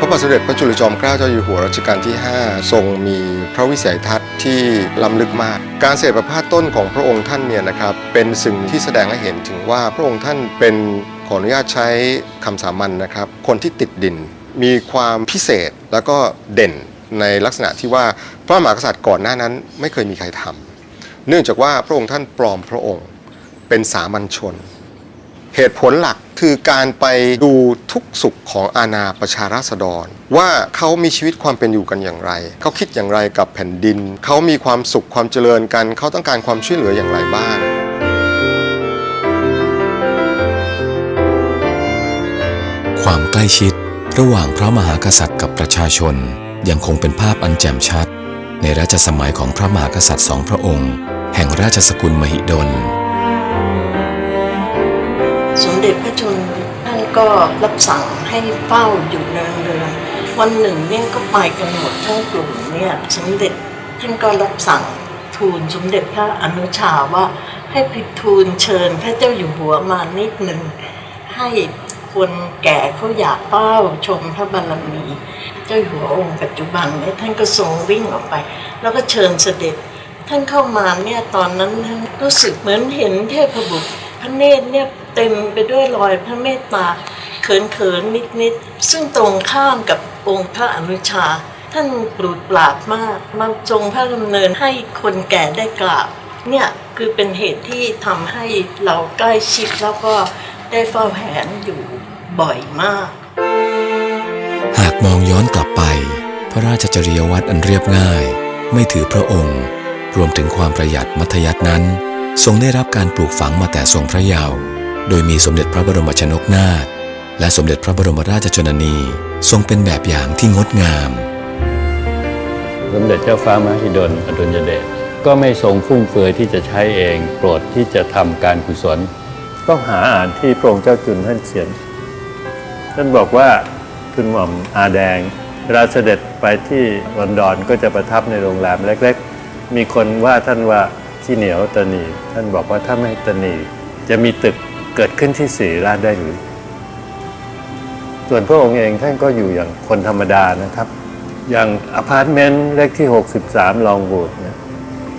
พระบาทสมเด็จพระจุลจอมเกล้าเจ้าอยู่หัวรัชกาลที่ 5 ทรงมีพระวิสัยทัศน์ที่ล้ำลึกมาก การเสด็จประพาสต้นของพระองค์ท่านเนี่ยนะครับ เป็นสิ่งที่แสดงให้เห็นถึงว่าพระองค์ท่านเป็นขออนุญาตใช้คำสามัญนะครับ คนที่ติดดิน มีความพิเศษแล้วก็เด่นในลักษณะที่ว่าพระมหากษัตริย์ก่อนหน้านั้นไม่เคยมีใครทำเนื่องจากว่าพระองค์ท่านปลอมพระองค์ เป็นสามัญชน เหตุผลหลักคือการไปดูทุกสุขของอาณาประชาราษฎร ว่าเขามีชีวิตความเป็นอยู่กันอย่างไร เขาคิดอย่างไรกับแผ่นดิน เขามีความสุขความเจริญกัน เขาต้องการความช่วยเหลืออย่างไรบ้างความใกล้ชิดระหว่างพระมหากษัตริย์กับประชาชน ยังคงเป็นภาพอันแจ่มชัด ในรัชสมัยของพระมหากษัตริย์สองพระองค์ แห่งราชสกุลมหิดล สมเด็จพระชนท่านก็รับสั่งให้เฝ้าอยู่เนืองๆวันหนึ่งเนี่ยก็ไปกันหมดทั้งกลุ่มเนี่ยสมเด็จท่านก็รับสั่งทูลสมเด็จพระอนุชาว่าให้ไปทูลเชิญพระเจ้าอยู่หัวมานิดหนึ่งให้คนแก่เขาอยากเฝ้าชมพระบารมี เจ้าอยู่หัวองค์ปัจจุบันเนี่ยท่านก็ทรงวิ่งออกไป แล้วก็เชิญเสด็จ ท่านเข้ามาเนี่ยตอนนั้นท่านรู้สึกเหมือนเห็นเทพบุตรพระเนตรเนี่ย เต็มไปด้วยรอยพระเมตตาเขินเขินนิดนิดๆซึ่งตรงข้ามกับองค์พระอนุชา ท่านปลูดปราดมากมาทรงพระดำเนินให้คนแก่ได้กราบเนี่ยคือเป็นเหตุที่ทำให้เราใกล้ชิดแล้วก็ได้เฝ้าแหนอยู่บ่อยมาก หากมองย้อนกลับไป พระราชจริยวัตรอันเรียบง่าย ไม่ถือพระองค์ รวมถึงความประหยัดมัธยัตินั้น ทรงได้รับการปลูกฝังมาแต่ทรงพระเยาว์ โดยมีสมเด็จพระบรมชนกนาถและสมเด็จพระบรมราชชนนีทรงเป็นแบบอย่างที่งดงาม สมเด็จเจ้าฟ้ามหิดลอดุลยเดชก็ไม่ทรงฟุ่มเฟือยที่จะใช้เองโปรดที่จะทำการกุศล ต้องหาอ่านที่พระองค์เจ้าจุนท่านเขียน ท่านบอกว่าคุณหม่อมอาแดงเวลาเสด็จไปที่ลอนดอนก็จะประทับในโรงแรมเล็กๆ มีคนว่าท่านว่าขี้เหนียวตะนีท่านบอกว่าถ้าไม่ตะนีจะมีตึก เกิดขึ้นที่สีราชได้หรือ ส่วนพระองค์เองท่านก็อยู่อย่างคนธรรมดานะครับ อย่างอพาร์ตเมนต์เลขที่ 63 ลองบูดเนี่ย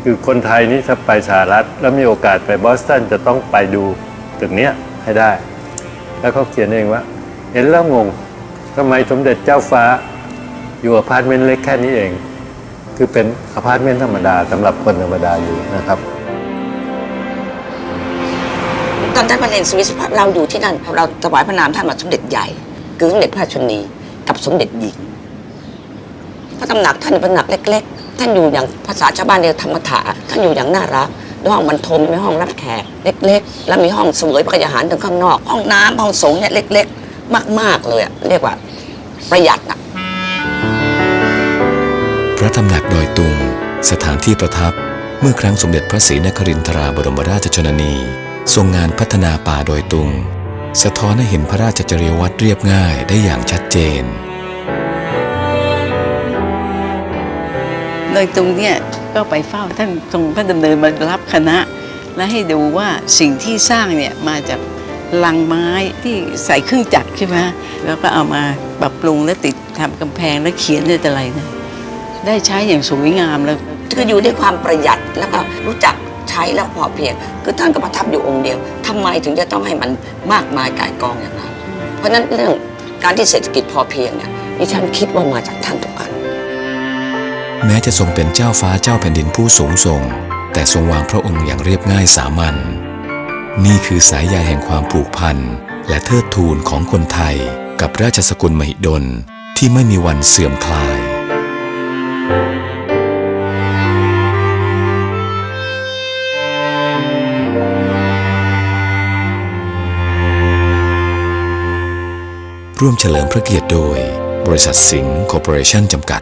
คือคนไทยนี่ถ้าไปสหรัฐ แล้วมีโอกาสไปบอสตันจะต้องไปดูตึกเนี้ยให้ได้ แล้วเขาเขียนเองว่า เห็นแล้วงงทำไมสมเด็จเจ้าฟ้าอยู่อพาร์ตเมนต์เล็กแค่นี้เอง คือเป็นอพาร์ตเมนต์ธรรมดาสำหรับคนธรรมดาอยู่นะครับ ท่านมาเรียนสวิสเราอยู่ที่นั่นเราถวายพระนามท่านมาสมเด็จใหญ่ คือสมเด็จพระชนนีกับสมเด็จหญิงพระตำหนักท่านเป็นตำหนักเล็ก ๆ ท่านอยู่อย่างภาษาชาวบ้านเรียกธรรมถาท่านอยู่อย่างน่ารักด้วยห้องบรรทมมีห้องรับแขกเล็ก ๆ แล้วมีห้องสวยพระยาหารถึงข้างนอก ห้องน้ำห้องสงเนี่ยเล็ก ๆ มาก ๆ เลยอะเรียกว่าประหยัดอะพระตำหนักดอยตุง สถานที่ประทับเมื่อครั้งสมเด็จพระศรีนครินทราบรมราชชนนี ทรงงานพัฒนาป่าดอยตุง สะท้อนให้เห็นพระราชจริยวัตรเรียบง่ายได้อย่างชัดเจน โดยตรงเนี่ยก็ไปเฝ้าท่านทรงพระดำเนินมารับคณะ และให้ดูว่าสิ่งที่สร้างเนี่ยมาจากลังไม้ที่ใส่เครื่องจักรใช่ไหมแล้วก็เอามาปรับปรุงและติดทำกำแพงและเขียนด้วยอะไรนะได้ใช้อย่างสวยงามเลย คืออยู่ด้วยความประหยัดแล้วก็รู้จัก ใช้แล้วพอเพียง คือท่านก็ประทับอยู่องค์เดียวทำไมถึงจะต้องให้มันมากมายกายกองอย่างนั้น เพราะฉะนั้นเรื่องการที่เศรษฐกิจพอเพียงเนี่ยดิฉันคิดว่ามาจากท่านทุกอัน แม้จะทรงเป็นเจ้าฟ้าเจ้าแผ่นดินผู้สูงส่ง แต่ทรงวางพระองค์อย่างเรียบง่ายสามัญนี่คือสายใยแห่งความผูกพันและเทิดทูนของคนไทยกับราชสกุลมหิดลที่ไม่มีวันเสื่อมคลาย ร่วมเฉลิมพระเกียรติโดย บริษัทสิงห์คอร์ปอเรชั่นจำกัด